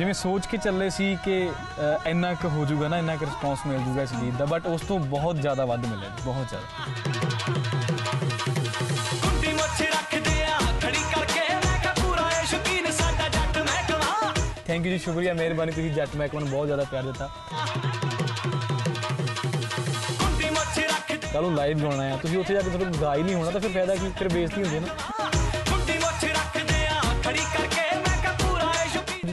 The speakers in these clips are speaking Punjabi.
ਜਿਵੇਂ ਸੋਚ ਕੇ ਚੱਲੇ ਸੀ ਕਿ ਇੰਨਾ ਕੁ ਹੋ ਜਾਊਗਾ ਨਾ ਇੰਨਾ ਕੁ ਰਿਸਪੌਂਸ ਮਿਲ ਜਾਊਗਾ ਇਸ ਗੀਤ ਦਾ ਬਟ ਉਸ ਤੋਂ ਬਹੁਤ ਜ਼ਿਆਦਾ ਵੱਧ ਮਿਲਿਆ ਬਹੁਤ ਜ਼ਿਆਦਾ। ਥੈਂਕ ਯੂ ਜੀ ਸ਼ੁਕਰੀਆ ਮਿਹਰਬਾਨੀ ਤੁਸੀਂ ਜੱਟ ਮਹਿਕਮੇ ਨੂੰ ਬਹੁਤ ਜ਼ਿਆਦਾ ਪਿਆਰ ਦਿੱਤਾ। ਕੱਲ ਨੂੰ ਲਾਈਵ ਗਾਉਣਾ ਆ ਤੁਸੀਂ ਉੱਥੇ ਜਾ ਕੇ ਤੁਹਾਨੂੰ ਗਾ ਹੀ ਨਹੀਂ ਹੋਣਾ ਤਾਂ ਫਿਰ ਫਾਇਦਾ ਕੀ? ਫਿਰ ਬੇਇੱਜ਼ਤੀ ਹੁੰਦੀ ਹੈ ਨਾ।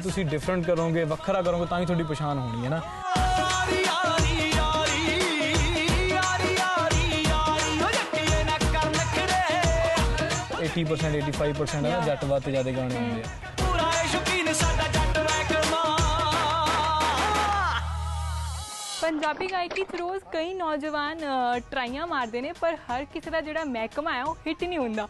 ਤੁਸੀਂ ਡਿਫਰੈਂਟ ਕਰੋਗੇ, ਵੱਖਰਾ ਕਰੋਗੇ, ਤਾਂ ਹੀ ਤੁਹਾਡੀ ਪਛਾਣ ਹੋਣੀ ਹੈ ਨਾ। ਯਾਰੀ ਯਾਰੀ ਯਾਰੀ ਯਾਰੀ ਯਾਰੀ ਯਾਰੀ ਹੋ ਜੱਟੀਏ ਨਾ ਕਰ ਨਖਰੇ 80% 85% ਹੈ ਨਾ ਜੱਟ ਬਾਤ ਜ਼ਿਆਦਾ ਗਾਣੇ ਹੁੰਦੇ ਆ। ਪੂਰਾ ਏ ਸ਼ੌਕੀਨ ਸਾਡਾ ਜੱਟ ਪੰਜਾਬੀ ਗਾਇਕੀ 'ਚ ਰੋਜ਼ ਕਈ ਨੌਜਵਾਨ ਟਰਾਈਆਂ ਮਾਰਦੇ ਨੇ, ਪਰ ਹਰ ਕਿਸੇ ਦਾ ਜਿਹੜਾ ਮਹਿਕਮਾ ਹੈ, ਉਹ ਹਿੱਟ ਨਹੀਂ ਹੁੰਦਾ।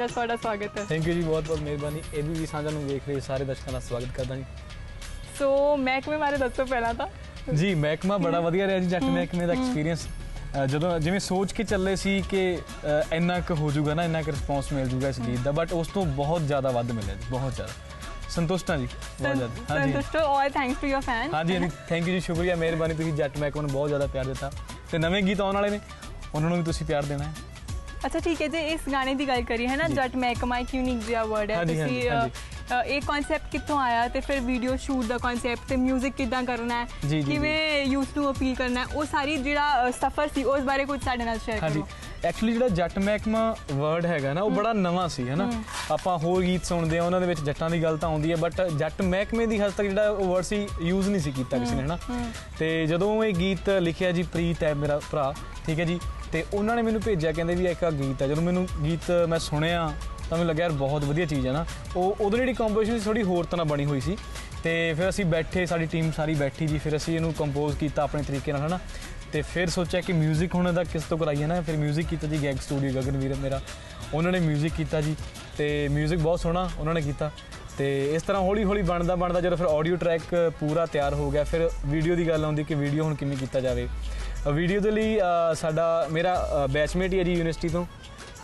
ਸਾਂਝਾ ਤੁਹਾਡਾ ਸਵਾਗਤ ਹੈ। ਥੈਂਕ ਯੂ ਜੀ ਬਹੁਤ ਬਹੁਤ ਮਿਹਰਬਾਨੀ। ਇਹ ਵੀ ਸਾਂਝਾ ਨੂੰ ਵੇਖ ਰਹੇ ਸਾਰੇ ਦਰਸ਼ਕਾਂ ਦਾ ਸਵਾਗਤ ਕਰਦਾ ਜੀ। ਸੋ ਮਹਿਕਮੇ ਬਾਰੇ ਦੱਸੋ ਪਹਿਲਾਂ ਤਾਂ। ਜੀ ਮਹਿਕਮਾ ਬੜਾ ਵਧੀਆ ਰਿਹਾ ਜੀ ਜੱਟ ਮਹਿਕਮੇ ਦਾ ਐਕਸਪੀਰੀਅੰਸ ਜਦੋਂ ਜਿਵੇਂ ਸੋਚ ਕੇ ਚੱਲੇ ਸੀ ਕਿ ਇੰਨਾ ਕੁ ਹੋ ਜਾਊਗਾ ਨਾ ਇੰਨਾ ਕੁ ਰਿਸਪੌਂਸ ਮਿਲ ਜਾਊਗਾ ਇਸ ਗੀਤ ਦਾ ਬਟ ਉਸ ਤੋਂ ਬਹੁਤ ਜ਼ਿਆਦਾ ਵੱਧ ਮਿਲਿਆ ਜੀ ਬਹੁਤ ਜ਼ਿਆਦਾ। ਸੰਤੁਸ਼ਟ ਹਾਂ ਜੀ ਬਹੁਤ ਜ਼ਿਆਦਾ। ਹਾਂਜੀ। ਸੰਤੁਸ਼ਟ ਔਰ ਥੈਂਕਸ ਟੂ ਯੋਰ ਫੈਨ ਹਾਂਜੀ ਹਾਂਜੀ ਥੈਂਕ ਯੂ ਜੀ ਸ਼ੁਕਰੀਆ ਮਿਹਰਬਾਨੀ ਤੁਸੀਂ ਜੱਟ ਮਹਿਕਮੇ ਨੂੰ ਬਹੁਤ ਜ਼ਿਆਦਾ ਪਿਆਰ ਦਿੱਤਾ। ਤੇ ਨਵੇਂ ਗੀਤ ਆਉਣ ਵਾਲੇ ਨੇ ਉਹਨਾਂ ਨੂੰ ਵੀ ਤੁਸੀਂ ਪਿਆਰ ਦੇਣਾ ਹੈ। ਅੱਛਾ ਠੀਕ ਹੈ ਜੇ ਇਸ ਗਾਣੇ ਦੀ ਗੱਲ ਕਰੀਏ ਹੈ ਨਾ। ਜੱਟ ਮਹਿਕਮਾ ਇੱਕ ਯੂਨੀਕ ਜਿਹਾ ਵਰਡ ਹੈ। ਤੁਸੀਂ ਇਹ ਕਨਸੈਪਟ ਕਿੱਥੋਂ ਆਇਆ ਤੇ ਫਿਰ ਵੀਡੀਓ ਸ਼ੂਟ ਦਾ ਕਨਸੈਪਟ ਤੇ 뮤직 ਕਿੱਦਾਂ ਕਰਨਾ ਹੈ। ਕਿਵੇਂ ਯੂਥ ਨੂੰ ਅਪੀਲ ਕਰਨਾ ਹੈ ਉਹ ਸਾਰੀ ਜਿਹੜਾ ਸਫਰ ਸੀ ਉਸ ਬਾਰੇ ਕੁਝ ਸਾਡੇ ਨਾਲ ਸ਼ੇਅਰ ਕਰੋ। ਐਕਚੁਅਲੀ ਜਿਹੜਾ ਜੱਟ ਮਹਿਕਮਾ ਵਰਡ ਹੈਗਾ ਨਾ ਉਹ ਬੜਾ ਨਵਾਂ ਸੀ ਹੈਨਾ। ਆਪਾਂ ਹੋਰ ਗੀਤ ਸੁਣਦੇ ਆ ਉਹਨਾਂ ਦੇ ਵਿੱਚ ਜੱਟਾਂ ਦੀ ਗੱਲ ਤਾਂ ਆਉਂਦੀ ਹੈ ਬਟ ਜੱਟ ਮਹਿਕਮੇ ਦੀ ਹੱਦ ਤੱਕ ਜਿਹੜਾ ਉਹ ਵਰਡ ਸੀ ਯੂਜ਼ ਨਹੀਂ ਸੀ ਕੀਤਾ ਕਿਸੇ ਨੇ ਹੈਨਾ। ਤੇ ਜਦੋਂ ਇਹ ਗੀਤ ਲਿਖਿਆ ਜੀ ਪ੍ਰੀਤ ਹੈ ਮੇਰਾ ਭਰਾ ਠੀਕ ਹੈ ਜੀ ਤੇ ਉਹਨਾਂ ਨੇ ਮੈਨੂੰ ਭੇਜਿਆ ਕਹਿੰਦੇ ਵੀ ਇੱਕ ਆ ਗੀਤ ਹੈ ਜਦੋਂ ਮੈਨੂੰ ਗੀਤ ਮੈਂ ਸੁਣਿਆ ਤਾਂ ਮੈਨੂੰ ਲੱਗਿਆ ਯਾਰ ਬਹੁਤ ਵਧੀਆ ਚੀਜ਼ ਹੈ ਨਾ ਉਹ ਉਦੋਂ ਜਿਹੜੀ ਕੰਪੋਜੀਸ਼ਨ ਸੀ ਥੋੜੀ ਹੋਰ ਤਰ੍ਹਾਂ ਬਣੀ ਹੋਈ ਸੀ ਤੇ ਫਿਰ ਅਸੀਂ ਬੈਠੇ ਸਾਡੀ ਟੀਮ ਸਾਰੀ ਬੈਠੀ ਜੀ ਫਿਰ ਅਸੀਂ ਇਹਨੂੰ ਕੰਪੋਜ਼ ਕੀਤਾ ਆਪਣੇ ਤਰੀਕੇ ਨਾਲ ਹਨਾ ਤੇ ਫਿਰ ਸੋਚਿਆ ਕਿ 뮤직 ਹੁਣ ਇਹਦਾ ਕਿਸ ਤੋਂ ਕਰਾਈਏ ਨਾ ਫਿਰ 뮤직 ਕੀਤਾ ਜੀ ਗੈਗ ਸਟੂਡੀਓ ਗਗਨਵੀਰ ਮੇਰਾ ਉਹਨਾਂ ਨੇ 뮤직 ਕੀਤਾ ਜੀ ਤੇ 뮤직 ਬਹੁਤ ਸੋਹਣਾ ਉਹਨਾਂ ਨੇ ਕੀਤਾ ਤੇ ਇਸ ਤਰ੍ਹਾਂ ਹੌਲੀ ਹੌਲੀ ਬਣਦਾ ਬਣਦਾ ਜਦੋਂ ਫਿਰ ਆਡੀਓ ਟਰੈਕ ਪੂਰਾ ਤਿਆਰ ਹੋ ਗਿਆ ਫਿਰ ਵੀਡੀਓ ਦੀ ਗੱਲ ਆਉਂਦੀ ਕਿ ਵੀਡੀਓ ਹੁਣ ਕਿਵੇਂ ਕੀਤਾ ਜਾਵੇ ਵੀਡੀਓ ਦੇ ਲਈ ਸਾਡਾ ਮੇਰਾ ਬੈਚਮੇਟ ਹੀ ਹੈ ਜੀ ਯੂਨੀਵਰਸਿਟੀ ਤੋਂ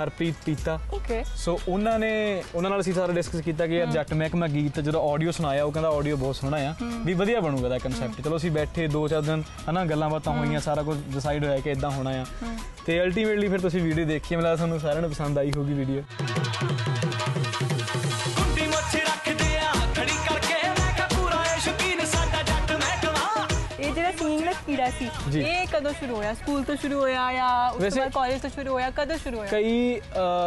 ਹਰਪ੍ਰੀਤ ਪੀਤਾ ਓਕੇ ਸੋ ਉਹਨਾਂ ਨੇ ਉਹਨਾਂ ਨਾਲ ਅਸੀਂ ਸਾਰਾ ਡਿਸਕਸ ਕੀਤਾ ਕਿ ਯਾਰ ਜੱਟ ਮਹਿਕਮਾ ਗੀਤ ਜਦੋਂ ਆਡੀਓ ਸੁਣਾਇਆ ਉਹ ਕਹਿੰਦਾ ਆਡੀਓ ਬਹੁਤ ਸੋਹਣਾ ਆ ਵੀ ਵਧੀਆ ਬਣੂਗਾ ਦਾ ਕਨਸੈਪਟ ਚਲੋ ਅਸੀਂ ਬੈਠੇ ਦੋ ਚਾਰ ਦਿਨ ਹਨਾ ਗੱਲਾਂ ਬਾਤਾਂ ਹੋਈਆਂ ਸਾਰਾ ਕੁਝ ਡਿਸਾਈਡ ਹੋਇਆ ਕਿ ਇਦਾਂ ਹੋਣਾ ਆ। ਤੇ ਅਲਟੀਮੇਟਲੀ ਫਿਰ ਤੁਸੀਂ ਵੀਡੀਓ ਦੇਖੀ ਮੈਨੂੰ ਲੱਗਦਾ ਤੁਹਾਨੂੰ ਸਾਰਿਆਂ ਨੂੰ ਪਸੰਦ ਆਈ ਹੋਊਗੀ ਵੀਡੀਓ ਕੀੜਾ ਸੀ। ਇਹ ਕਦੋਂ ਸ਼ੁਰੂ ਹੋਇਆ? ਸਕੂਲ ਤੋਂ ਸ਼ੁਰੂ ਹੋਇਆ ਜਾਂ ਉਸ ਤੋਂ ਬਾਅਦ ਕਾਲਜ ਤੋਂ ਸ਼ੁਰੂ ਹੋਇਆ? ਕਦੋਂ ਸ਼ੁਰੂ ਹੋਇਆ? ਕਈ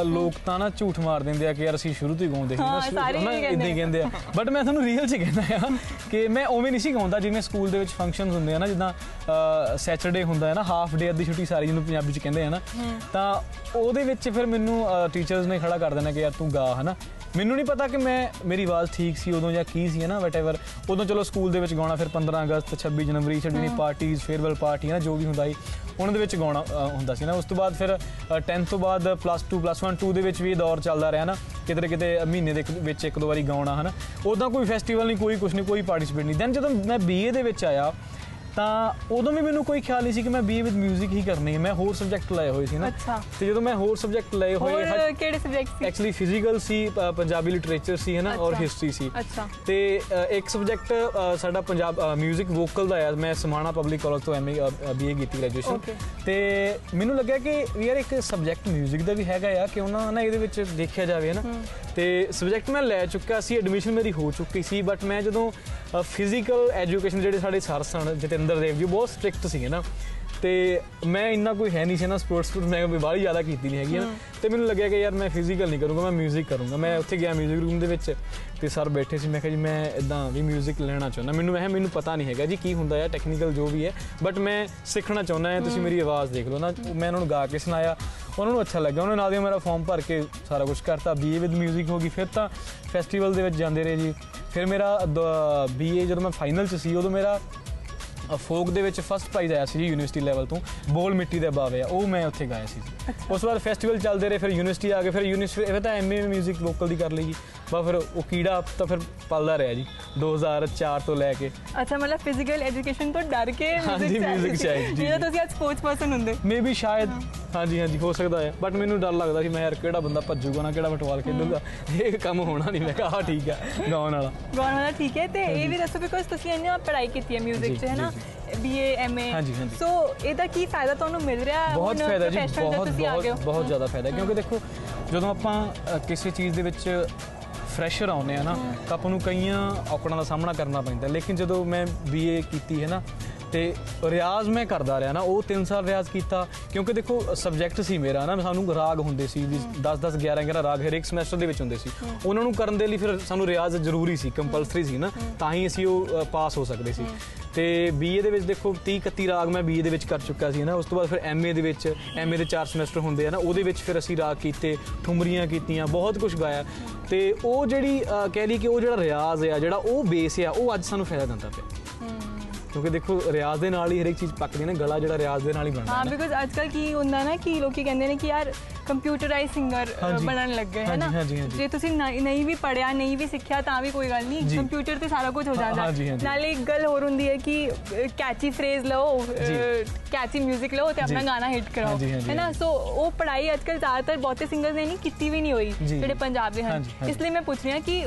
ਲੋਕ ਤਾਂ ਨਾ ਝੂਠ ਮਾਰ ਦਿੰਦੇ ਆ ਕਿ ਯਾਰ ਅਸੀਂ ਸ਼ੁਰੂ ਤੋਂ ਹੀ ਗਾਉਂਦੇ ਸੀ ਨਾ ਏਦਾਂ ਹੀ ਕਹਿੰਦੇ ਕਹਿੰਦੇ ਆ। ਬਟ ਮੈਂ ਤੁਹਾਨੂੰ ਰੀਅਲ ਚ ਕਹਿੰਦਾ ਆ ਕਿ ਮੈਂ ਉਵੇਂ ਨਹੀਂ ਸੀ ਗਾਉਂਦਾ ਜਿਵੇਂ ਸਕੂਲ ਦੇ ਵਿੱਚ ਫੰਕਸ਼ਨਸ ਹੁੰਦੇ ਆ ਨਾ ਜਿੱਦਾਂ ਸੈਟਰਡੇ ਹੁੰਦਾ ਹੈ ਨਾ ਹਾਫ ਡੇ ਅੱਧੀ ਛੁੱਟੀ ਸਾਰੀ ਜਿਹਨੂੰ ਪੰਜਾਬੀ ਚ ਕਹਿੰਦੇ ਆ ਨਾ ਤਾਂ ਉਹਦੇ ਵਿੱਚ ਫਿਰ ਮੈਨੂੰ ਟੀਚਰਸ ਨੇ ਖੜਾ ਕਰ ਦੇਣਾ ਕਿ ਯਾਰ ਤੂੰ ਗਾ ਹਨਾ? ਮੈਨੂੰ ਨਹੀਂ ਪਤਾ ਕਿ ਮੈਂ ਮੇਰੀ ਆਵਾਜ਼ ਠੀਕ ਸੀ ਉਦੋਂ ਜਾਂ ਕੀ ਸੀ ਨਾ ਵਟਐਵਰ ਉਦੋਂ ਚਲੋ ਸਕੂਲ ਦੇ ਵਿੱਚ ਗਾਉਣਾ ਫਿਰ 15 ਅਗਸਤ 26 ਜਨਵਰੀ ਛੱਡਣੀ ਪਾਰਟੀਆਂ ਫੇਅਰਵੈਲ ਪਾਰਟੀ ਹੈ ਨਾ ਜੋ ਵੀ ਹੁੰਦਾ ਸੀ ਉਹਨਾਂ ਦੇ ਵਿੱਚ ਗਾਉਣਾ ਹੁੰਦਾ ਸੀ ਨਾ। ਉਸ ਤੋਂ ਬਾਅਦ ਫਿਰ 10th ਤੋਂ ਬਾਅਦ ਪਲੱਸ 2 ਪਲੱਸ 1 2 ਦੇ ਵਿੱਚ ਵੀ ਇਹ ਦੌਰ ਚੱਲਦਾ ਰਿਹਾ ਨਾ ਕਿਤੇ ਨਾ ਕਿਤੇ ਮਹੀਨੇ ਦੇ ਵਿੱਚ ਇੱਕ ਦੋ ਵਾਰੀ ਗਾਉਣਾ ਹਨਾ। ਉਦਾਂ ਕੋਈ ਫੈਸਟੀਵਲ ਨਹੀਂ ਕੋਈ ਕੁਝ ਨਹੀਂ ਕੋਈ ਪਾਰਟਿਸਿਪੇਟ ਨਹੀਂ। ਦੈਨ ਜਦੋਂ ਮੈਂ ਬੀਏ ਦੇ ਵਿੱਚ ਆਇਆ ਤਾਂ ਉਦੋਂ ਵੀ ਮੈਨੂੰ ਕੋਈ ਖਿਆਲ ਨਹੀਂ ਸੀ ਕਿ ਮੈਂ ਬੀਏ ਵਿਦ 뮤직 ਹੀ ਕਰਨੀ ਹੈ ਮੈਂ ਹੋਰ ਸਬਜੈਕਟ ਲਏ ਹੋਏ ਸੀ ਨਾ ਅੱਛਾ। ਤੇ ਜਦੋਂ ਮੈਂ ਹੋਰ ਸਬਜੈਕਟ ਲਏ ਹੋਏ ਹੋਰ ਕਿਹੜੇ ਸਬਜੈਕਟ ਸੀ ਐਕਚੁਅਲੀ ਫਿਜ਼ੀਕਲ ਸੀ ਪ- ਪੰਜਾਬੀ ਲਿਟਰੇਚਰ ਸੀ ਹੈ ਨਾ ਔਰ ਅੱਛਾ। ਹਿਸਟਰੀ ਸੀ ਅੱਛਾ। ਤੇ ਅ, ਇੱਕ ਸਬਜੈਕਟ ਸਾਡਾ ਪੰਜਾਬ 뮤직 ਵੋਕਲ ਦਾ ਹੈ ਮੈਂ ਸਮਾਣਾ ਪਬਲਿਕ ਕਾਲਜ ਤੋਂ ਐਮਏ ਬੀਏ ਕੀਤੀ ਗ੍ਰੈਜੂਏਸ਼ਨ Okay. ਤੇ ਮੈਨੂੰ ਲੱਗਿਆ ਕਿ ਵੀ ਯਾਰ ਇੱਕ ਸਬਜੈਕਟ 뮤직 ਦਾ ਵੀ ਹੈਗਾ ਆ ਕਿ ਉਹਨਾਂ ਨਾ ਇਹਦੇ ਵਿੱਚ ਦੇਖਿਆ ਜਾਵੇ ਨਾ ਤੇ ਸਬਜੈਕਟ ਮੈਂ ਲੈ ਚੁੱਕਾ ਸੀ ਐਡਮਿਸ਼ਨ ਮੇਰੀ ਹੋ ਚੁੱਕੀ ਸੀ ਬਟ ਮੈਂ ਜਦੋਂ ਫਿਜ਼ੀਕਲ ਐਜੂਕੇਸ਼ਨ ਜਿਹੜੇ ਸਾਡੇ ਸਰ ਸਨ ਜਤਿੰਦਰ ਦੇਵ ਜੀ ਬਹੁਤ ਸਟ੍ਰਿਕਟ ਸੀਗੇ ਨਾ ਤੇ ਮੈਂ ਇੰਨਾ ਕੋਈ ਹੈ ਨਹੀਂ ਸੀ ਨਾ ਸਪੋਰਟਸ ਮੈਂ ਵੀ ਬਾਹਲੀ ਜ਼ਿਆਦਾ ਕੀਤੀ ਨਹੀਂ ਹੈਗੀ ਨਾ ਤੇ ਮੈਨੂੰ ਲੱਗਿਆ ਕਿ ਯਾਰ ਮੈਂ ਫਿਜ਼ੀਕਲ ਨਹੀਂ ਕਰੂੰਗਾ ਮੈਂ 뮤직 ਕਰੂੰਗਾ ਮੈਂ ਉੱਥੇ ਗਿਆ 뮤직 ਰੂਮ ਦੇ ਵਿੱਚ ਤੇ ਸਰ ਬੈਠੇ ਸੀ ਮੈਂ ਕਿਹਾ ਜੀ ਮੈਂ ਇਦਾਂ ਵੀ 뮤직 ਲੈਣਾ ਚਾਹੁੰਦਾ ਮੈਨੂੰ ਮੈਂ ਕਿਹਾ ਮੈਨੂੰ ਪਤਾ ਨਹੀਂ ਹੈਗਾ ਜੀ ਕੀ ਹੁੰਦਾ ਹੈ ਟੈਕਨੀਕਲ ਜੋ ਵੀ ਹੈ ਬਟ ਮੈਂ ਸਿੱਖਣਾ ਚਾਹੁੰਦਾ ਹਾਂ ਤੁਸੀਂ ਮੇਰੀ ਆਵਾਜ਼ ਦੇਖ ਲਓ ਨਾ ਮੈਂ ਉਹਨਾਂ ਨੂੰ ਗਾ ਕੇ ਸੁਣਾਇਆ ਉਹਨਾਂ ਨੂੰ ਅੱਛਾ ਲੱਗਾ ਉਹਨਾਂ ਨਾਲ ਦੀ ਮੇਰਾ ਫਾਰਮ ਭਰ ਕੇ ਸਾਰਾ ਕੁਝ ਕਰਤਾ ਬੀਏ ਵਿਦ 뮤직 ਹੋ ਗਈ ਫਿਰ ਤਾਂ ਫੈਸਟੀਵਲ ਦੇ ਵਿੱਚ ਜਾਂਦੇ ਰਹੇ ਜੀ ਫਿਰ ਮੇਰਾ ਬੀਏ ਜਦੋਂ ਮੈਂ ਫਾਈਨਲ ਚ ਸੀ ਉਦੋਂ ਮੇਰਾ ਫੋਕ ਦੇ ਵਿੱਚ ਫਸਟ ਪ੍ਰਾਈਜ਼ ਆਇਆ ਸੀ ਜੀ ਯੂਨੀਵਰਸਿਟੀ ਲੈਵਲ ਤੋਂ ਬੋਲ ਮਿੱਟੀ ਦੇ ਬਾਵੇ ਆ ਉਹ ਮੈਂ ਉੱਥੇ ਗਾਇਆ ਸੀ। ਉਸ ਬਾਅਦ ਫੈਸਟੀਵਲ ਚੱਲਦੇ ਰਹੇ ਫਿਰ ਯੂਨੀਵਰਸਿਟੀ ਆ ਗਏ ਫਿਰ ਯੂਨੀਵਰਸਿਟੀ ਫਿਰ ਤਾਂ ਐਮਏ 뮤직 ਵੋਕਲ ਦੀ ਕਰ ਲਈ ਜੀ। ਬਸ ਫਿਰ ਉਹ ਕੀੜਾ ਤਾਂ ਫਿਰ ਪਲਦਾ ਰਿਹਾ ਜੀ 2004 ਤੋਂ ਲੈ ਕੇ। ਅੱਛਾ ਮਤਲਬ ਫਿਜ਼ੀਕਲ ਐਜੂਕੇਸ਼ਨ ਤੋਂ ਡਰ ਕੇ ਹਾਂਜੀ, music ਚ ਆਏ, ਜੀ, ਜਿਹੜਾ ਜੀ। ਤੁਸੀਂ ਅੱਜ ਸਪੋਰਟਸ ਪਰਸਨ ਹੁੰਦੇ। ਮੇਬੀ ਸ਼ਾਇਦ ਹਾਂਜੀ ਹਾਂਜੀ ਹੋ ਸਕਦਾ ਹੈ। ਬਟ ਮੈਨੂੰ ਡਰ ਲੱਗਦਾ ਸੀ ਮੈਂ ਯਾਰ ਕਿਹੜਾ ਬੰਦਾ ਭੱਜੂਗਾ ਨਾ ਕਿਹੜਾ ਫੁੱਟਬਾਲ ਖੇਡੂਗਾ। ਇਹ ਕੰਮ ਹੋਣਾ ਨਹੀਂ ਮੈਂ ਕਿਹਾ ਆਹ ਠੀਕ ਆ ਗਾਉਣ ਵਾਲਾ। ਗਾਉਣ ਵਾਲਾ ਠੀਕ ਹੈ ਤੇ ਇਹ ਵੀ ਦੱਸੋ ਬਿਕੋਜ਼ ਤੁਸੀਂ ਇੰਨੀ ਪੜ੍ਹਾਈ ਕੀਤੀ ਹੈ 뮤직 'ਚ ਹੈ ਨਾ ਬੀਏ ਐਮਏ ਹਾਂਜੀ, ਹਾਂਜੀ। ਸੋ ਇਹਦਾ ਕੀ ਫਾਇਦਾ ਤੁਹਾਨੂੰ ਮਿਲ ਰਿਹਾ ਹੈ ਬਹੁਤ ਫਾਇਦਾ ਜੀ ਬਹੁਤ ਆ ਹੋ? ਬਹੁਤ ਬਹੁਤ ਜ਼ਿਆਦਾ ਫਾਇਦਾ ਕਿਉਂਕਿ ਦੇਖੋ ਜਦੋਂ ਆਪਾਂ ਕਿਸੇ ਚੀਜ਼ ਦੇ ਵਿੱਚ ਫਰੈਸ਼ਰ ਆਉਂਦੇ ਆ ਨਾ ਤਾਂ ਆਪਾਂ ਨੂੰ ਕਈਆਂ ਔਕੜਾਂ ਦਾ ਸਾਹਮਣਾ ਕਰਨਾ ਪੈਂਦਾ। ਲੇਕਿਨ ਜਦੋਂ ਮੈਂ ਬੀਏ ਕੀਤੀ ਹੈ ਨਾ ਤੇ ਰਿਆਜ਼ ਮੈਂ ਕਰਦਾ ਰਿਹਾ ਨਾ ਉਹ 3 ਸਾਲ ਰਿਆਜ਼ ਕੀਤਾ ਕਿਉਂਕਿ ਦੇਖੋ ਸਬਜੈਕਟ ਸੀ ਮੇਰਾ ਨਾ ਸਾਨੂੰ ਰਾਗ ਹੁੰਦੇ ਸੀ ਵੀ 10 10 11 11 ਰਾਗ ਹਰੇਕ ਸਮੈਸਟਰ ਦੇ ਵਿੱਚ ਹੁੰਦੇ ਸੀ। ਉਹਨਾਂ ਨੂੰ ਕਰਨ ਦੇ ਲਈ ਫਿਰ ਸਾਨੂੰ ਰਿਆਜ਼ ਜ਼ਰੂਰੀ ਸੀ ਕੰਪਲਸਰੀ ਸੀ ਨਾ ਤਾਂ ਹੀ ਅਸੀਂ ਉਹ ਪਾਸ ਹੋ ਸਕਦੇ ਸੀ। ਤੇ ਬੀਏ ਦੇ ਵਿੱਚ ਦੇਖੋ 30 31 ਰਾਗ ਮੈਂ ਬੀਏ ਦੇ ਵਿੱਚ ਕਰ ਚੁੱਕਾ ਸੀ ਨਾ ਉਸ ਤੋਂ ਬਾਅਦ ਫਿਰ ਐਮਏ ਦੇ ਵਿੱਚ ਐਮਏ ਦੇ 4 ਸਮੈਸਟਰ ਹੁੰਦੇ ਆ ਨਾ ਉਹਦੇ ਵਿੱਚ ਫਿਰ ਅਸੀਂ ਰਾਗ ਕੀਤੇ ਠੁਮਰੀਆਂ ਕੀਤੀਆਂ ਬਹੁਤ ਕੁਝ ਗਾਇਆ। ਤੇ ਉਹ ਜਿਹੜੀ ਕਹਿ ਲਈ ਕਿ ਉਹ ਜਿਹੜਾ ਰਿਆਜ਼ ਆ ਜਿਹੜਾ ਉਹ ਬੇਸ ਆ ਉਹ ਅੱਜ ਸਾਨੂੰ ਫਾਇਦਾ ਦਿੰਦਾ ਪਿਆ। ਕਿਉਂਕਿ ਦੇਖੋ ਰਿਆਜ਼ ਦੇ ਨਾਲ ਹੀ ਹਰੇਕ ਚੀਜ਼ ਪੱਕਦੀ ਹੈ ਨਾ ਗਲਾ ਜਿਹੜਾ ਰਿਆਜ਼ ਦੇ ਨਾਲ ਹੀ ਬਣਦਾ ਹਾਂ ਹੈ ਨਾ ਬਿਕੋਜ਼ ਅੱਜਕੱਲ ਕੀ ਹੁੰਦਾ ਨਾ ਕਿ ਲੋਕੀ ਕਹਿੰਦੇ ਨੇ ਕਿ ਯਾਰ ਕੰਪਿਊਟਰਾਈਜ਼ ਸਿੰਗਰ ਹਾਂਜੀ। ਬਣਨ ਲੱਗ ਗਏ ਹੈ ਨਾ ਹਾਂਜੀ, ਹਾਂਜੀ, ਹਾਂਜੀ। ਜੇ ਤੁਸੀਂ ਨਹੀਂ ਨਹੀਂ ਵੀ ਪੜਿਆ ਨਹੀਂ ਵੀ ਸਿੱਖਿਆ ਤਾਂ ਵੀ ਕੋਈ ਗੱਲ ਨਹੀਂ ਜੀ। ਕੰਪਿਊਟਰ ਤੇ ਸਾਰਾ ਕੁਝ ਹੋ ਜਾਂਦਾ ਹਾਂਜੀ, ਹਾਂਜੀ। ਨਾਲੇ ਇੱਕ ਗੱਲ ਹੋਰ ਹੁੰਦੀ ਹੈ ਕਿ ਕੈਚੀ ਫਰੇਜ਼ ਲਓ ਜੀ। ਕੈਚੀ 뮤직 ਲਓ ਤੇ ਆਪਣਾ ਜੀ। ਗਾਣਾ ਹਿੱਟ ਕਰਾਓ ਹਾਂਜੀ, ਹਾਂਜੀ, ਹੈ ਨਾ ਹਾਂਜੀ। ਸੋ ਉਹ ਪੜਾਈ ਅੱਜਕੱਲ ਜ਼ਿਆਦਾਤਰ ਬਹੁਤੇ ਸਿੰਗਰਸ ਨੇ ਨਹੀਂ ਕੀਤੀ ਵੀ ਨਹੀਂ ਹੋਈ ਜੀ। ਜਿਹੜੇ ਪੰਜਾਬ ਦੇ ਹਨ ਹਾਂਜੀ, ਹਾਂਜੀ। ਇਸ ਲਈ ਮੈਂ ਪੁੱਛ ਰਹੀ ਹਾਂ ਕਿ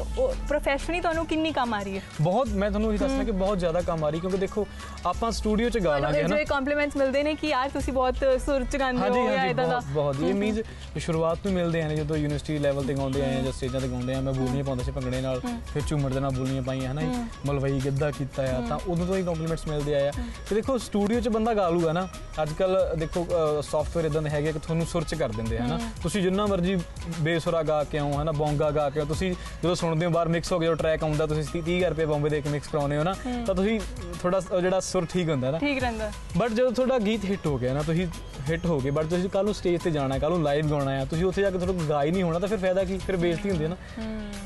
ਪ੍ਰੋਫੈਸ਼ਨਲੀ ਤੁਹਾਨੂੰ ਕਿੰਨੀ ਕੰਮ ਆ ਰਹੀ ਹੈ ਬਹੁਤ ਮੈਂ ਤੁਹਾਨੂੰ ਇਹ ਦੱਸਣਾ ਕਿ ਬਹੁਤ ਜ਼ਿਆਦਾ ਕੰਮ ਆ ਰਹੀ ਕਿਉਂਕਿ ਦੇਖੋ ਆਪਾਂ ਸਟੂਡੀਓ 'ਚ ਗਾ ਲਾਂਗੇ ਜੋ ਹਨਾ ਇਹ ਕੰਪਲੀਮੈਂਟਸ ਮਿਲਦੇ ਨੇ ਕਿ ਯਾਰ ਤੁਸੀਂ ਬਹੁਤ ਸੁਰ ਚ ਗਾਉਂਦੇ ਹੋ ਜਾਂ ਇਦਾਂ ਦਾ। ਬਹੁਤ ਇਹ ਮੀਨਸ ਸ਼ੁਰੂਆਤ ਤੋਂ ਮਿਲਦੇ ਆ ਨੇ ਜਦੋਂ ਯੂਨੀਵਰਸਿਟੀ ਲੈਵਲ ਤੇ ਗਾਉਂਦੇ ਆਏ ਆ ਜਾਂ ਸਟੇਜਾਂ ਤੇ ਗਾਉਂਦੇ ਆ ਮੈਂ ਬੋਲੀਆਂ ਪਾਉਂਦਾ ਸੀ ਭੰਗੜੇ ਨਾਲ ਫਿਰ ਝੂਮਰ ਦੇ ਨਾਲ ਬੋਲੀਆਂ ਪਾਈਆਂ ਹਨਾ ਜੀ, ਮਲਵਈ ਗਿੱਧਾ ਕੀਤਾ ਆ ਤਾਂ ਉਦੋਂ ਤੋਂ ਹੀ ਕੰਪਲੀਮੈਂਟਸ ਮਿਲਦੇ ਆਏ ਆ। ਤੇ ਦੇਖੋ ਸਟੂਡੀਓ 'ਚ ਬੰਦਾ ਗਾ ਲੂਗਾ ਨਾ ਅੱਜ ਕੱਲ ਦੇਖੋ ਸੌਫਟਵੇਅਰ ਇਦਾਂ ਦੇ ਹੈਗੇ ਕਿ ਤੁਹਾਨੂੰ ਸੁਰ 'ਚ ਕਰ ਦਿੰਦੇ ਆ ਹਨਾ? ਤੁਸੀਂ ਜਿੰਨਾ ਮਰਜ਼ੀ ਬੇਸੁਰਾ ਗਾ ਕੇ ਆਓ ਹਨਾ? ਬੋਂਗਾ ਗਾ ਕੇ ਤੁਸੀਂ ਜਦੋਂ ਸੁਣਦੇ ਹੋ ਬਾਹਰ ਮਿਕਸ ਹੋ ਕੇ ਜਦੋਂ ਟਰੈਕ ਆਉਂਦਾ ਤੁਸੀਂ 30000 ਰੁਪਏ ਬੰਬੇ ਦੇ ਕੇ ਮਿਕਸ ਕਰਾਉਂਦੇ ਹੋ ਨਾ ਤਾਂ ਤੁਸੀਂ ਥੋੜਾ ਜਿਹੜਾ ਸੁਰ ਠੀਕ ਹੁੰਦਾ ਨਾ। ਠੀਕ ਰਹਿੰਦਾ। ਬਟ ਜਦੋਂ ਤੁਹਾਡਾ ਗੀਤ ਹਿੱਟ ਹੋ ਗਿਆ ਨਾ ਤੁਸੀਂ ਹਿੱਟ ਹੋ ਗਏ ਬਟ ਤੁਸੀਂ ਕੱਲ ਨੂੰ ਸਟੇਜ ਤੇ ਜਾਣਾ ਹੈ ਕੱਲ ਨੂੰ ਲਾਈਵ ਗਾਉਣਾ ਹੈ ਤੁਸੀਂ ਉੱਥੇ ਜਾ ਕੇ ਤੁਹਾਡਾ ਗਾ ਹੀ ਨਹੀਂ ਹੋਣਾ ਤਾਂ ਫਿਰ ਫਾਇਦਾ ਕੀ? ਫਿਰ ਬੇਇੱਜ਼ਤੀ ਹੁੰਦੀ ਹੈ ਨਾ।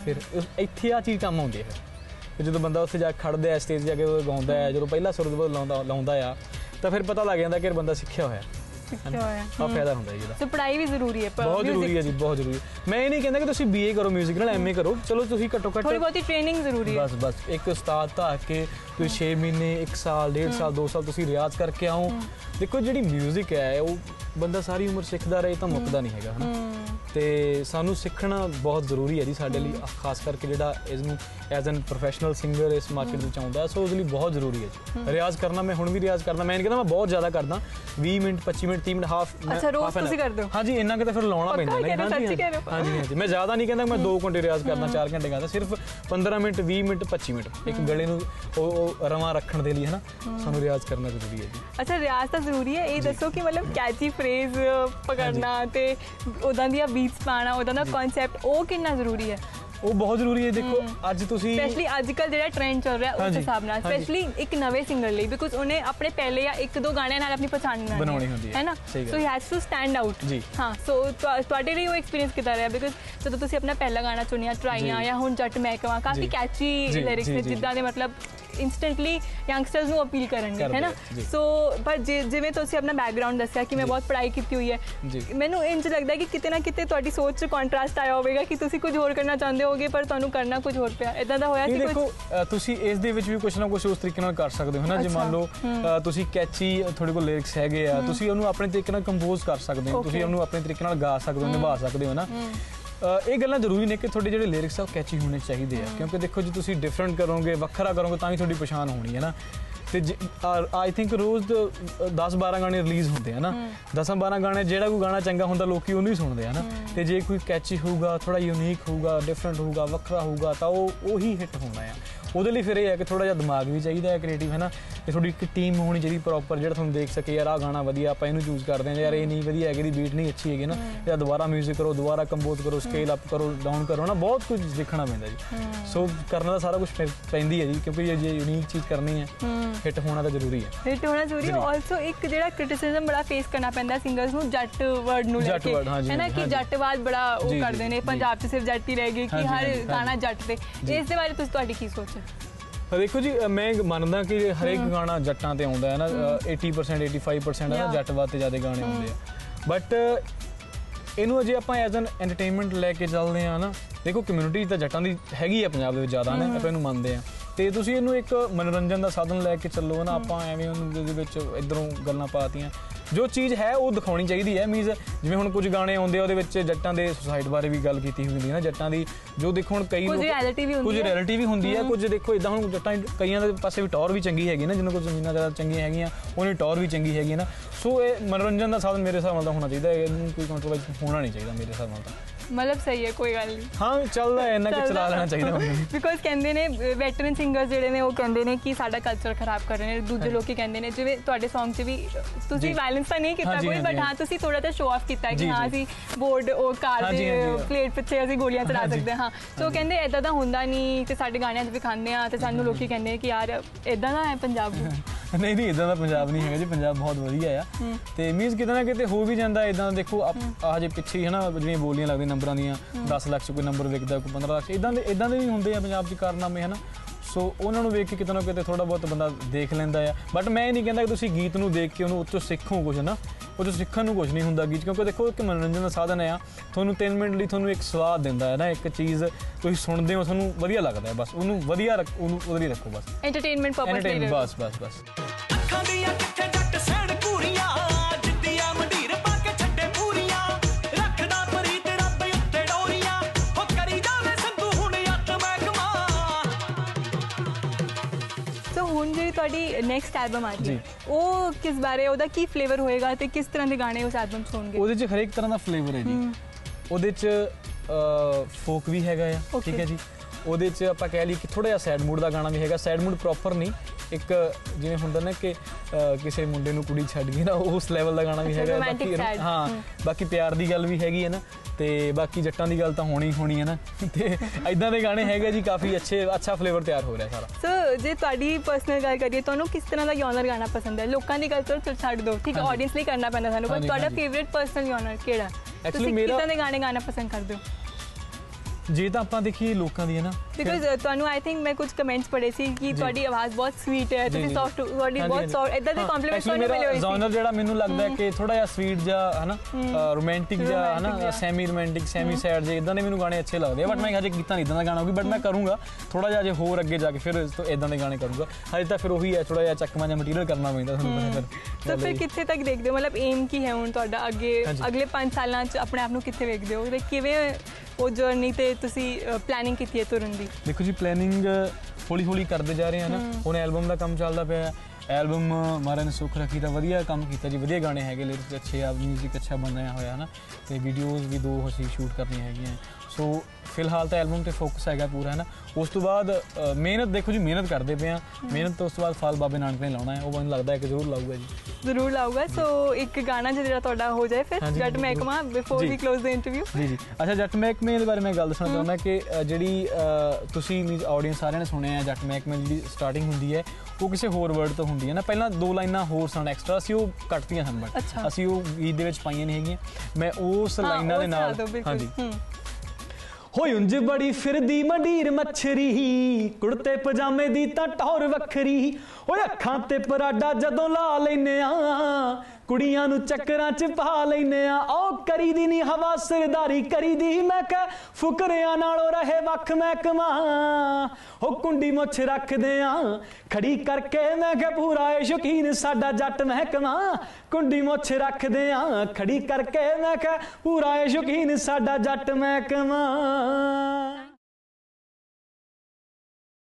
ਫਿਰ ਇੱਥੇ ਆ ਚੀਜ਼ ਕੰਮ ਆਉਂਦੀ ਹੈ ਫਿਰ। ਜਦੋਂ ਬੰਦਾ ਉੱਥੇ ਜਾ ਕੇ ਖੜਦਾ ਹੈ ਸਟੇਜ ਜਾ ਕੇ ਉਹ ਗਾਉਂਦਾ ਹੈ ਜਦੋਂ ਪਹਿਲਾ ਸੁਰ ਲਾਉਂਦਾ ਲਾਉਂਦਾ ਆ ਤਾਂ ਫਿਰ ਪਤਾ ਲੱਗ ਜਾਂਦਾ ਕਿ ਇਹ ਬੰਦਾ ਸਿੱਖਿਆ ਹੋਇਆ। ਸਿੱਖਿਆ ਹੋਇਆ ਆ ਫਾਇਦਾ ਹੁੰਦਾ ਹੈ ਜਿਹਦਾ ਸੋ ਪੜ੍ਹਾਈ ਵੀ ਜ਼ਰੂਰੀ ਹੈ ਬਹੁਤ ਜ਼ਰੂਰੀ ਹੈ ਜੀ ਬਹੁਤ ਜ਼ਰੂਰੀ ਹੈ ਮੈਂ ਇਹ ਨਹੀਂ ਕਹਿੰਦਾ ਕਿ ਤੁਸੀਂ ਬੀਏ ਕਰੋ 뮤직 ਨਾਲ ਐਮਏ ਕਰੋ ਚਲੋ ਤੁਸੀਂ ਘੱਟੋ ਘੱਟ ਥੋੜੀ ਬਹੁਤੀ ਟ੍ਰੇਨਿੰਗ ਜ਼ਰੂਰੀ ਹੈ ਬਸ ਬਸ ਇੱਕ ਉਸਤਾਦ ਤਾਂ ਆ ਕੇ ਤੁਸੀਂ 6 ਮਹੀਨੇ 1 ਸਾਲ 1.5 ਸਾਲ 2 ਸਾਲ ਤੁਸੀਂ ਰਿਆਜ਼ ਕਰਕੇ ਆਓ ਦੇਖੋ ਜਿਹੜੀ 뮤직 ਹੈ ਉਹ ਬੰਦਾ ਸਾਰੀ ਉਮਰ ਸਿੱਖਦਾ ਰਹੇ ਤਾਂ ਮੁੱਕਦਾ ਨਹੀਂ ਹੈਗਾ ਹਨਾ ਤੇ ਸਾਨੂੰ ਸਿੱਖਣਾ ਬਹੁਤ ਜ਼ਰੂਰੀ ਹੈ ਜੀ ਸਾਡੇ ਲਈ ਖਾਸ ਕਰਕੇ ਜਿਹੜਾ ਇਸ ਨੂੰ ਐਜ਼ ਐਨ ਪ੍ਰੋਫੈਸ਼ਨਲ ਸਿੰਗਰ ਇਸ ਮਾਰਕੀਟ ਵਿੱਚ ਆਉਂਦਾ ਸੋ ਉਸ ਲਈ ਬਹੁਤ ਜ਼ਰੂਰੀ ਹੈ ਜੀ। ਰਿਆਜ਼ ਕਰਨਾ ਮੈਂ ਹੁਣ ਵੀ ਰਿਆਜ਼ ਕਰਦਾ ਮੈਂ ਨਹੀਂ ਕਹਿੰਦਾ ਮੈਂ ਬਹੁਤ ਜ਼ਿਆਦਾ ਕਰਦਾ 20 ਮਿੰਟ 25 ਮਿੰਟ 30 ਮਿੰਟ ਹਾਫ ਅੱਛਾ, ਰੋਜ਼ ਤੁਸੀਂ ਕਰਦੇ ਹੋ? ਹਾਂਜੀ ਇੰਨਾ ਕਿ ਤਾਂ ਫਿਰ ਲਾਉਣਾ ਪੈਂਦਾ ਹੋ, ਹਾਂਜੀ? ਹਾਂਜੀ ਮੈਂ ਜ਼ਿਆਦਾ ਨਹੀਂ ਕਹਿੰਦਾ ਮੈਂ 2 ਘੰਟੇ ਰਿਆਜ਼ ਕਰਦਾ 4 ਘੰਟੇ ਕਰਦਾ ਸਿਰਫ 15 ਮਿੰਟ 20 ਮਿੰਟ 25 ਮਿੰਟ। ਇੱਕ ਗਲੇ ਨੂੰ ਉਹ ਉਹ ਰਵਾਂ ਰੱਖਣ ਦੇ ਲਈ ਹੈ ਨਾ ਸਾਨੂੰ ਰਿਆਜ਼ ਕਰਨਾ ਜ਼ਰੂਰੀ ਹੈ ਜੀ। ਅੱਛਾ ਰਿਆਜ਼ ਤਾਂ ਜ਼ਰੂਰੀ ਹੈ ਇਹ ਦੱਸੋ ਕਿ ਮਤਲਬ ਕੈਚੀ ਫਰੇਜ਼ ਪਕੜਨਾ ਤੇ ਉਦਾਂ ਦੀਆਂ ਬੀਟਸ ਪਾਣਾ ਉਦਾਂ ਦਾ ਕਨਸੈਪਟ ਉਹ ਕਿੰਨਾ ਜ਼ਰੂਰੀ ਹੈ ਉਹ ਬਹੁਤ ਜ਼ਰੂਰੀ ਹੈ ਦੇਖੋ ਅੱਜ ਤੁਸੀਂ ਸਪੈਸ਼ਲੀ ਅੱਜ ਕੱਲ ਜਿਹੜਾ ਟ੍ਰੈਂਡ ਚੱਲ ਰਿਹਾ ਉਸ ਹਿਸਾਬ ਨਾਲ। ਸਪੈਸ਼ਲੀ ਇੱਕ ਨਵੇਂ ਸਿੰਗਰ ਲਈ ਬਿਕੋਜ਼ ਉਹਨੇ ਆਪਣੇ ਪਹਿਲੇ ਜਾਂ ਇੱਕ ਦੋ ਗਾਣਿਆਂ ਨਾਲ ਆਪਣੀ ਪਛਾਣ ਬਣਾਉਣੀ ਹੁੰਦੀ ਹੈ। ਹੈ ਨਾ। So he has to stand out. ਹਾਂ ਸੋ ਤੁਹਾਡੇ ਲਈ ਉਹ ਐਕਸਪੀਰੀਅੰਸ ਕਿਦਾਂ ਰਿਹਾ ਬਿਕੋਜ਼ ਜਦੋਂ ਤੁਸੀਂ ਆਪਣਾ ਪਹਿਲਾ ਗਾਣਾ ਚੁਣਿਆ ਟਰਾਈਆਂ ਜੀ। ਹੁਣ ਜੱਟ ਮਹਿਕਮਾ ਕਾਫੀ। ਕੈਚੀ ਲਿਰਿਕਸ ਨੇ। ਜਿੱਦਾਂ ਦੇ ਮਤਲਬ ਇਨਸਟੈਂਟਲੀ ਯੰਗਸਟਰਸ ਨੂੰ ਅਪੀਲ ਕਰਨਗੇ ਹੈ ਨਾ। ਸੋ ਪਰ ਜਿਵੇਂ ਤੁਸੀਂ ਆਪਣਾ ਬੈਕਗ੍ਰਾਉਂਡ ਦੱਸਿਆ ਕਿ ਮੈਂ। ਬਹੁਤ ਪੜ੍ਹਾਈ ਕੀਤੀ ਹੋਈ ਹੈ। ਮੈਨੂੰ ਇੰਜ ਲੱਗਦਾ ਕਿ ਕਿਤੇ ਨਾ ਕਿਤੇ ਤੁਹਾਡੀ ਸੋਚ 'ਚ ਕੰਟਰਾਸਟ ਆਇਆ ਹੋਵੇਗਾ ਕਿ ਤੁਸੀਂ ਕੁਝ ਹੋਰ ਕਰਨਾ ਚਾਹੁੰਦੇ ਹੋਗੇ ਪਰ ਤੁਹਾਨੂੰ ਕਰਨਾ ਕੁਝ ਹੋਰ ਪਿਆ। ਇਦਾਂ ਦਾ ਹੋਇਆ ਸੀ ਕੁਝ? ਦੇਖੋ ਤੁਸੀਂ ਇਸ ਦੇ ਵਿੱਚ ਵੀ ਕੁਝ ਨਾ ਕੁਝ ਉਸ ਤਰੀਕੇ ਨਾਲ ਕਰ ਸਕਦੇ ਹੋ ਨਾ? ਜੇ ਮੰਨ ਲਓ ਤੁਸੀਂ ਕੈਚੀ ਤੁਹਾਡੇ ਕੋਲ ਲਿਰਿਕਸ ਹੈਗੇ ਆ ਤੁਸੀਂ ਉਹਨੂੰ ਆਪਣੇ ਤਰੀਕੇ ਨਾਲ ਕੰਪੋਜ਼ ਕਰ ਸਕਦੇ ਹੋ. ਤੁਸੀਂ ਉਹਨੂੰ ਆਪਣੇ ਤਰੀਕੇ ਨਾਲ ਗਾ ਸਕਦੇ ਹੋ ਨਿਭਾ ਸਕਦੇ ਹੋ ਨਾ? ਇਹ ਗੱਲਾਂ ਜ਼ਰੂਰੀ ਨੇ ਕਿ ਤੁਹਾਡੇ ਜਿਹੜੇ ਲਿਰਿਕਸ ਆ ਉਹ ਕੈਚੀ ਹੋਣੇ ਚਾਹੀਦੇ ਆ। ਕਿਉਂਕਿ ਦੇਖੋ ਜੇ, ਤੁਸੀਂ ਡਿਫਰੈਂਟ ਕਰੋਗੇ, ਵੱਖਰਾ ਕਰੋਗੇ, ਤਾਂ ਹੀ ਤੁਹਾਡੀ ਪਛਾਣ ਹੋਣੀ ਹੈ ਨਾ। ਤੇ ਆਈ ਥਿੰਕ ਰੋਜ਼ 10 12 ਗਾਣੇ ਰਿਲੀਜ਼ ਹੁੰਦੇ ਆ ਨਾ। 10 12 ਗਾਣੇ ਜਿਹੜਾ ਕੋਈ ਗਾਣਾ ਚੰਗਾ ਹੁੰਦਾ ਲੋਕੀ ਉਹਨੂੰ ਹੀ ਸੁਣਦੇ ਆ ਨਾ। ਤੇ ਜੇ ਕੋਈ ਕੈਚੀ ਹੋਊਗਾ ਥੋੜਾ ਯੂਨੀਕ ਹੋਊਗਾ ਡਿਫਰੈਂਟ ਹੋਊਗਾ ਵੱਖਰਾ ਹੋਊਗਾ ਤਾਂ ਉਹ ਉਹੀ ਹਿੱਟ ਹੋਣਾ ਆ। ਉਹਦੇ ਲਈ ਫਿਰ ਇਹ ਹੈ ਕਿ ਥੋੜਾ ਜਿਹਾ ਦਿਮਾਗ ਵੀ ਚਾਹੀਦਾ ਹੈ ਕ੍ਰੀਏਟਿਵ ਹੈ ਨਾ। ਤੇ ਥੋੜੀ ਇੱਕ ਟੀਮ ਹੋਣੀ ਚਾਹੀਦੀ ਪ੍ਰੋਪਰ ਜਿਹੜਾ ਤੁਹਾਨੂੰ ਦੇਖ ਸਕੇ ਯਾਰ ਆ ਗਾਣਾ ਵਧੀਆ ਆਪਾਂ ਇਹਨੂੰ ਚੂਜ਼ ਕਰਦੇ ਹਾਂ ਯਾਰ ਇਹ ਨਹੀਂ ਵਧੀਆ ਹੈਗੀ ਦੀ ਬੀਟ ਨਹੀਂ ਅੱਛੀ ਹੈਗੀ ਨਾ। ਜਾਂ ਦੁਬਾਰਾ 뮤직 ਕਰੋ ਦੁਬਾਰਾ ਕੰਪੋਜ਼ ਕਰੋ ਸਕੇਲ ਅਪ ਕਰੋ ਡਾਊਨ ਕਰੋ ਨਾ ਬਹੁਤ ਕੁਝ ਦੇਖਣਾ ਪੈਂਦਾ ਜੀ। ਸੋ ਕਰਨਾ ਤਾਂ ਸਾਰਾ ਕੁਝ ਪੈਂਦੀ ਹੈ ਜੀ ਕਿਉਂਕਿ ਜੇ ਯੂਨੀਕ ਚੀਜ਼ ਕਰਨੀ ਹੈ। ਹਿੱਟ ਹੋਣਾ ਤਾਂ ਜ਼ਰੂਰੀ ਹੈ ਹਿੱਟ ਹੋਣਾ ਜ਼ਰੂਰੀ। ਆਲਸੋ ਇੱਕ ਜਿਹੜਾ ਕ੍ਰਿਟਿਸਿਜ਼ਮ ਬੜਾ ਫੇਸ ਕਰਨਾ ਪੈਂਦਾ ਸਿੰਗਰਸ ਨੂੰ ਜੱਟ ਵਰਡ ਨੂੰ ਲੈ ਕੇ ਹੈ ਨਾ ਕਿ। ਜੱਟਵਾਦ ਬੜਾ ਉਹ ਕਰਦੇ ਨੇ। ਪੰਜਾਬ 'ਚ ਸਿਰਫ ਜੱਟ ਹੀ ਰਹਿ ਗਏ ਕਿ ਹਰ ਗਾਣਾ। ਜੱਟ ਤੇ। ਇਸ ਦੇ ਬਾਰੇ ਤੁਸੀਂ ਤੁਹਾਡੀ ਕੀ ਸੋਚ ਹੈ ਦੇਖੋ ਜੀ ਮੈਂ ਮੰਨਦਾ ਕਿ ਹਰੇਕ ਗਾਣਾ ਜੱਟਾਂ ਤੇ ਆਉਂਦਾ ਹੈ ਨਾ ਅ, 80% 85% ਹੈ ਨਾ. ਜੱਟਵਾਦ ਤੇ ਜ਼ਿਆਦਾ ਗਾਣੇ ਆਉਂਦੇ ਆ ਬਟ ਇਹਨੂੰ ਅਜੇ ਆਪਾਂ ਐਜ਼ ਐਨ ਐਂਟਰਟੇਨਮੈਂਟ ਲੈ ਕੇ ਚੱਲਦੇ ਆ ਨਾ ਦੇਖੋ ਕਮਿਊਨਿਟੀ ਤਾਂ ਜੱਟਾਂ ਦੀ ਹੈਗੀ ਆ ਪੰਜਾਬ ਦੇ ਵਿੱਚ ਜ਼ਿਆਦਾ ਨਾ ਆਪਾਂ ਇਹਨੂੰ ਮੰਨਦੇ ਆ ਤੇ ਤੁਸੀਂ ਇਹਨੂੰ ਇੱਕ ਮਨੋਰੰਜਨ ਦਾ ਸਾਧਨ ਲੈ ਕੇ ਚੱਲੋ ਨਾ ਆਪਾਂ ਐਵੇਂ ਉਹਨੂੰ ਦੇ ਵਿੱਚ ਇਧਰੋਂ ਗੱਲਾਂ ਪਾਤੀਆਂ। ਜੋ ਚੀਜ਼ ਹੈ ਉਹ ਦਿਖਾਉਣੀ ਚਾਹੀਦੀ ਹੈ ਮੀਨਸ ਜਿਵੇਂ ਹੁਣ ਕੁਝ ਗਾਣੇ ਆਉਂਦੇ ਆ ਉਹਦੇ ਵਿੱਚ ਜੱਟਾਂ ਦੇ ਸੁਸਾਈਡ ਬਾਰੇ ਵੀ ਗੱਲ ਕੀਤੀ ਹੁੰਦੀ ਹੈ ਨਾ ਜੱਟਾਂ ਦੀ ਜੋ ਦੇਖੋ ਹੁਣ ਕਈ ਕੁਝ reality ਵੀ ਹੁੰਦੀ ਕੁਝ ਹੈ। ਰਿਐਲਿਟੀ ਵੀ ਹੁੰਦੀ ਹੈ ਕੁਝ ਦੇਖੋ ਇਦਾਂ ਹੁਣ ਜੱਟਾਂ ਕਈਆਂ ਦੇ ਪਾਸੇ ਵੀ ਟੌਰ ਵੀ ਚੰਗੀ ਹੈਗੀ ਨਾ ਜਿਹਨਾਂ ਕੋਲ ਜ਼ਮੀਨਾਂ ਜ਼ਿਆਦਾ ਚੰਗੀਆਂ ਹੈਗੀਆਂ ਉਹਨੇ ਟੌਰ ਵੀ ਚੰਗੀ ਹੈਗੀ ਨਾ। ਸੋ ਇਹ ਮਨੋਰੰਜਨ ਦਾ ਸਾਧਨ ਮੇਰੇ ਹਿਸਾਬ ਨਾਲ ਤਾਂ ਹੋਣਾ ਚਾਹੀਦਾ ਹੈ ਇਹਨੂੰ ਕੋਈ ਕੰਟਰੋਵਰਸੀ ਹੋਣਾ ਨਹੀਂ ਚਾਹੀਦਾ ਮੇਰੇ ਹਿਸਾਬ ਨਾਲ ਤਾਂ। ਮਤਲਬ ਸਹੀ ਹੈ ਕੋਈ ਗੱਲ ਨਹੀਂ। ਹਾਂ ਚੱਲਦਾ ਇੰਨਾ ਕਿ ਚਲਾ ਲੈਣਾ ਚਾਹੀਦਾ ਬੰਦੇ ਨੂੰ ਬਿਕੋਜ਼ ਕਹਿੰਦੇ ਨੇ ਵੈਟਰਨ ਸਿੰਗਰਸ ਜਿਹੜੇ ਨੇ ਉਹ ਕਹਿੰਦੇ ਨੇ ਕਿ ਸਾਡਾ ਕਲਚਰ ਖਰਾਬ ਕਰ ਰਹੇ ਨੇ। ਦੂਜੇ ਲੋਕੀ ਕਹਿੰਦੇ ਨੇ ਜਿਵੇਂ ਤੁਹਾਡੇ Song 'ਚ ਵੀ ਤੁਸੀਂ। ਵਾਇਲੈਂਸ ਤਾਂ ਨਹੀਂ ਕੀਤਾ ਕੋਈ ਬਟ ਹਾਂ ਤੁਸੀਂ ਥੋੜਾ ਜਿਹਾ ਸ਼ੋਅ ਆਫ ਕੀਤਾ ਕਿ ਹਾਂ। ਅਸੀਂ ਬੋਰਡ ਉਹ ਕਾਰ ਦੇ। ਪਲੇਟ ਪਿੱਛੇ ਅਸੀਂ ਗੋਲੀਆਂ ਚਲਾ। ਸਕਦੇ ਹਾਂ। ਸੋ ਕਹਿੰਦੇ ਇਦਾਂ ਦਾ ਹੁੰਦਾ ਨਹੀਂ ਤੇ ਸਾਡੇ ਗਾਣਿਆਂ 'ਚ ਦਿਖਾਉਂਦੇ ਆ ਤੇ ਸਾਨੂੰ ਲੋਕੀ ਕਹਿੰਦੇ ਕਿ ਯਾਰ ਇਦਾਂ ਦਾ ਹੈ ਪੰਜਾਬ ਨਹੀਂ ਨਹੀਂ ਇਦਾਂ ਦਾ ਪੰਜਾਬ ਨਹੀਂ ਹੈਗਾ ਜੀ ਪੰਜਾਬ ਬਹੁਤ ਵਧੀਆ ਆ। ਤੇ ਮੀਨਸ ਕਿਤੇ ਨਾ ਕਿਤੇ ਹੋ ਵੀ ਜਾਂਦਾ ਇਦਾਂ ਦੇਖੋ ਆਹ ਜੇ ਪਿੱਛੇ ਹੀ ਹੈ ਨਾ ਜਿਵੇਂ ਬੋਲੀਆਂ ਲੱਗਦੀਆਂ ਨੰਬਰਾਂ ਦੀਆਂ 10 ਲੱਖ ਚ ਕੋਈ ਨੰਬਰ ਵਿਕਦਾ ਕੋਈ 15 ਲੱਖ ਇਦਾਂ ਦੇ ਇਦਾਂ ਦੇ ਵੀ ਹੁੰਦੇ ਆ ਪੰਜਾਬ 'ਚ ਕਾਰਨਾਮੇ ਹੈ ਨਾ ਸੋ ਉਹਨਾਂ ਨੂੰ ਵੇਖ ਕੇ ਕਿਤੇ ਨਾ ਕਿਤੇ ਥੋੜਾ ਬਹੁਤ ਬੰਦਾ ਦੇਖ ਲੈਂਦਾ ਆ। ਬਟ ਮੈਂ ਇਹ ਨਹੀਂ ਕਹਿੰਦਾ ਕਿ ਤੁਸੀਂ ਗੀਤ ਨੂੰ ਦੇਖ ਕੇ ਉਹਨੂੰ ਉੱਚੋਂ ਸਿੱਖੋ ਕੁਝ ਨਾ। ਉਹ ਤੋਂ ਸਿੱਖਣ ਨੂੰ ਕੁਝ ਨਹੀਂ ਹੁੰਦਾ ਗੀਤ ਕਿਉਂਕਿ ਦੇਖੋ ਇੱਕ ਮਨੋਰੰਜਨ ਦਾ ਸਾਧਨ ਆ। ਤੁਹਾਨੂੰ 3 ਮਿੰਟ ਲਈ ਤੁਹਾਨੂੰ ਇੱਕ ਸਵਾਦ ਦਿੰਦਾ ਹੈ ਨਾ ਇੱਕ ਚੀਜ਼ ਤੁਸੀਂ ਸੁਣਦੇ ਹੋ ਤੁਹਾਨੂੰ ਵਧੀਆ ਲੱਗਦਾ ਹੈ ਬਸ। ਉਹਨੂੰ ਵਧੀਆ ਉਹਨੂੰ ਉਹਦੇ ਲਈ ਰੱਖੋ ਬਸ। ਐਂਟਰਟੇਨਮੈਂਟ ਪਰਪਸ ਲਈ। ਬਸ ਬਸ ਬਸ। ਤੁਹਾਡੀ ਨੈਕਸਟ ਐਲਬਮ ਆ ਰਹੀ। ਹੈ। ਉਹ ਕਿਸ ਬਾਰੇ ਉਹਦਾ ਕੀ ਫਲੇਵਰ ਹੋਏਗਾ ਤੇ ਕਿਸ ਤਰ੍ਹਾਂ ਦੇ ਗਾਣੇ ਉਸ ਐਲਬਮ 'ਚ ਹੋਣਗੇ? ਉਹਦੇ 'ਚ ਹਰੇਕ ਤਰ੍ਹਾਂ ਦਾ ਫਲੇਵਰ ਹੈ ਜੀ। ਉਹਦੇ 'ਚ ਫੋਕ ਵੀ ਹੈਗਾ ਆ. ਠੀਕ ਹੈ ਜੀ। ਉਹਦੇ 'ਚ ਆਪਾਂ ਕਹਿ ਲਈ ਕਿ ਥੋੜਾ ਜਿਹਾ ਸੈਡ ਮੂਡ ਦਾ ਗਾਣਾ ਵੀ ਹੈਗਾ। ਸੈਡ ਮੂਡ ਪ੍ਰੋਪਰ ਨਹੀਂ। ਇੱਕ ਜਿਵੇਂ ਹੁੰਦਾ ਨਾ ਕਿ ਕਿਸੇ ਮੁੰਡੇ ਨੂੰ ਕੁੜੀ ਛੱਡ ਗਈ ਨਾ ਉਸ ਲੈਵਲ ਦਾ ਗਾਣਾ ਵੀ ਹੈਗਾ sad, ਹਾਂ। ਬਾਕੀ ਪਿਆਰ ਦੀ ਗੱਲ ਵੀ ਹੈਗੀ ਹੈ ਨਾ ਤੇ ਬਾਕੀ ਜੱਟਾਂ ਦੀ ਗੱਲ ਤਾਂ ਹੋਣੀ ਹੋਣੀ ਹੈ ਨਾ ਤੇ ਐਦਾਂ ਦੇ ਗਾਣੇ ਹੈਗੇ ਜੀ ਕਾਫੀ ਅੱਛੇ ਅੱਛਾ ਫਲੇਵਰ ਤਿਆਰ ਹੋ ਰਿਹਾ ਸਾਰਾ ਸੋ ਜੇ ਤੁਹਾਡੀ ਪਰਸਨਲ ਗੱਲ ਕਰੀਏ ਤੁਹਾਨੂੰ ਕਿਸ ਤਰ੍ਹਾਂ ਦਾ ਯੋਨਰ ਗਾਣਾ ਪਸੰਦ ਹੈ ਲੋਕਾਂ ਦੀ ਗੱਲ ਤਾਂ ਛੱਡ ਦਿਓ ਠੀਕ ਹੈ। ਆਡੀਅנס ਲਈ ਕਰਨਾ ਪੈਂਦਾ ਸਾਨੂੰ ਪਰ ਤੁਹਾਡਾ। ਫੇਵਰਿਟ ਪਰਸਨਲ ਯੋਨਰ ਕਿਹੜਾ ਤੁਸੀਂ ਮੇਰਾ- ਕਿਦਾਂ ਦੇ ਗਾਣੇ ਗਾਣਾ ਪਸੰਦ ਕਰਦੇ ਹੋ ਜੇ ਤਾਂ ਆਪਾਂ ਦੇਖੀਏ ਲੋਕਾਂ ਦੀ ਹੈ ਨਾ ਬਿਕਾਜ਼ ਤੁਹਾਨੂੰ ਆਈ ਥਿੰਕ ਮੈਂ ਕੁਝ ਕਮੈਂਟਸ ਪੜ੍ਹੇ ਸੀ ਕਿ ਤੁਹਾਡੀ ਆਵਾਜ਼ ਬਹੁਤ ਸਵੀਟ ਹੈ ਜੀ, ਤੁਸੀਂ ਜੀ। ਸੌਫਟ ਤੁਹਾਡੀ ਬਹੁਤ। ਸੌਫਟ ਇਦਾਂ ਦੇ ਕੰਪਲੀਮੈਂਟਸ ਤੁਹਾਨੂੰ ਮਿਲੇ ਹੋਏ ਸੀ। genre ਜਿਹੜਾ ਮੈਨੂੰ ਲੱਗਦਾ ਕਿ ਥੋੜਾ ਜਿਹਾ ਸਵੀਟ ਜਿਹਾ ਹਨਾ ਰੋਮਾਂਟਿਕ ਜਿਹਾ Romantic ਹਨਾ। ਸੈਮੀ ਰੋਮਾਂਟਿਕ ਸੈਮੀ ਸੈਡ ਜੇ ਇਦਾਂ ਦੇ ਮੈਨੂੰ ਗਾਣੇ ਅੱਛੇ ਲੱਗਦੇ ਆ ਬਟ ਮੈਂ ਹਜੇ ਕੀਤਾ ਨਹੀਂ ਇਦਾਂ ਦਾ ਗਾਣਾ ਹੋਊਗੀ ਬਟ ਮੈਂ ਕਰੂੰਗਾ ਥੋੜਾ ਜਿਹਾ ਜੇ ਹੋਰ ਅੱਗੇ ਜਾ ਕੇ ਫਿਰ ਇਦਾਂ ਦੇ ਗਾਣੇ ਕਰੂੰਗਾ। ਹਜੇ ਤਾਂ ਫਿਰ ਉਹੀ ਹੈ ਥੋੜਾ ਜਿਹਾ ਚੱਕਵਾਂ ਜਿਹਾ ਮਟੀਰੀਅਲ ਕਰਨਾ ਪੈਂਦਾ ਤੁਹਾਨੂੰ ਪਤਾ ਫਿਰ ਤਾਂ ਫਿਰ ਕਿੱਥੇ ਤੱਕ ਦੇਖਦੇ ਹੋ? ਮਤਲਬ ਏਮ ਕੀ ਹੈ ਹੁਣ ਤੁਹਾਡਾ ਅੱਗੇ। ਅਗਲੇ 5 ਸਾਲਾਂ 'ਚ ਆਪਣੇ ਆਪ ਨੂੰ ਕਿੱਥੇ ਵੇਖਦੇ ਹੋ? ਕਿਵੇਂ ਉਹ ਜਰਨੀ ਤੇ ਤੁਸੀਂ ਪਲੈਨਿੰਗ ਕੀਤੀ ਹੈ ਤੁਰਨ ਦੀ? ਦੇਖੋ ਜੀ ਪਲੈਨਿੰਗ ਹੌਲੀ ਹੌਲੀ ਕਰਦੇ ਜਾ ਰਹੇ ਹਾਂ ਨਾ। ਹੁਣ ਐਲਬਮ ਦਾ ਕੰਮ ਚੱਲਦਾ ਪਿਆ ਐਲਬਮ ਮਾਰਨ ਨੇ ਸੁੱਖ ਰੱਖੀ ਤਾਂ ਵਧੀਆ ਕੰਮ ਕੀਤਾ ਜੀ। ਵਧੀਆ ਗਾਣੇ ਹੈਗੇ ਲਿਰਿਕਸ ਅੱਛੇ ਆ ਮਿਊਜ਼ਿਕ ਅੱਛਾ ਬਣਾਇਆ ਹੋਇਆ ਹੈ ਨਾ। ਤੇ ਵੀਡੀਓਜ਼ ਵੀ ਦੋ ਅਸੀਂ ਸ਼ੂਟ ਕਰਨੀਆਂ ਹੈਗੀਆਂ। ਸੋ ਫਿਲਹਾਲ ਤਾਂ ਐਲਬਮ ਤੇ ਫੋਕਸ ਹੈਗਾ ਪੂਰਾ ਹੈ ਨਾ? ਉਸ ਤੋਂ ਬਾਅਦ ਮਿਹਨਤ ਦੇਖੋ ਜੀ ਮਿਹਨਤ ਕਰਦੇ ਪਏ ਆ ਮਿਹਨਤ ਤੋਂ ਉਸ ਤੋਂ ਬਾਅਦ ਫਲ ਬਾਬੇ ਨਾਨਕ ਨੇ ਲਾਉਣਾ ਹੈ। ਉਹ ਮੈਨੂੰ ਲੱਗਦਾ ਹੈ ਕਿ ਜ਼ਰੂਰ ਲਾਊਗਾ ਜੀ। ਜ਼ਰੂਰ ਲਾਊਗਾ। ਸੋ ਇੱਕ ਗਾਣਾ ਜਿਹੜਾ ਤੁਹਾਡਾ ਹੋ ਜਾਏ ਫਿਰ ਜੱਟ ਮਹਿਕਮਾ before. We close the interview ਜੀ ਜੀ। ਅੱਛਾ ਜੱਟ ਮਹਿਕਮੇ ਦੇ ਬਾਰੇ ਮੈਂ ਗੱਲ ਦੱਸਣਾ ਚਾਹੁੰਦਾ ਕਿ ਜਿਹੜੀ ਤੁਸੀਂ ਮੀਨਸ ਆਡੀਅנס ਸਾਰਿਆਂ ਨੇ ਸੁਣਿਆ ਹੈ ਜੱਟ ਮਹਿਕਮੇ ਦੀ ਜਿਹੜੀ ਸਟਾਰਟਿੰਗ ਹੁੰਦੀ ਹੈ ਉਹ ਕਿਸੇ ਹੋਰ ਵਰਡ ਤੋਂ ਹੁੰਦੀ ਹੈ ਨਾ। ਪਹਿਲਾਂ ਦੋ ਲਾਈਨਾਂ ਹੋਰ ਸਨ ਐਕਸਟਰਾ ਸੀ ਉਹ ਕੱਟਤੀਆਂ ਸਨ ਬਟ। ਅਸੀਂ ਉਹ ਗੀਤ ਦੇ ਵਿੱਚ ਪਾਈਆਂ ਨਹੀਂ ਹੈਗੀਆਂ। ਮੈਂ ਉਸ ਲਾਈਨਾਂ ਦੇ ਨਾਲ ਹਾਂਜੀ। ਹੋਈ ਉਂਝ ਬੜੀ ਫਿਰਦੀ ਮੰਡੀਰ ਮੱਛਰੀ। ਕੁੜਤੇ ਪਜਾਮੇ ਦੀ ਤਾਂ ਟੌਰ ਵੱਖਰੀ। ਓਏ ਅੱਖਾਂ ਤੇ ਪਰਾਡਾ ਜਦੋਂ ਲਾ ਲੈਨੇ ਆ। ਕੁੜੀਆਂ ਨੂੰ ਚੱਕਰਾਂ 'ਚ ਪਾ ਲੈਨੇ ਆ। ਕਰੀ ਦੀ ਨਹੀਂ ਹਵਾ, ਸਰਦਾਰੀ ਕਰੀਦੀ, ਮੈਂ ਕਹ ਫੁਕਰਿਆਂ ਨਾਲੋਂ ਰਹੇ ਵੱਖ ਮਹਿਕਮਾ। ਉਹ ਕੁੰਡੀ ਮੁੱਛ ਰੱਖਦੇ ਆ। ਖੜੀ ਕਰਕੇ ਮੈਂ ਕਹ ਪੂਰਾ ਏ ਸ਼ੌਕੀਨ, ਸਾਡਾ ਜੱਟ ਮਹਿਕਮਾ। ਕੁੰਡੀ ਮੁੱਛ ਰੱਖਦੇ ਆ। ਖੜੀ ਕਰਕੇ ਮੈਂ ਕਹ ਪੂਰਾ ਏ ਸ਼ੌਕੀਨ, ਸਾਡਾ ਜੱਟ ਮਹਿਕਮਾ।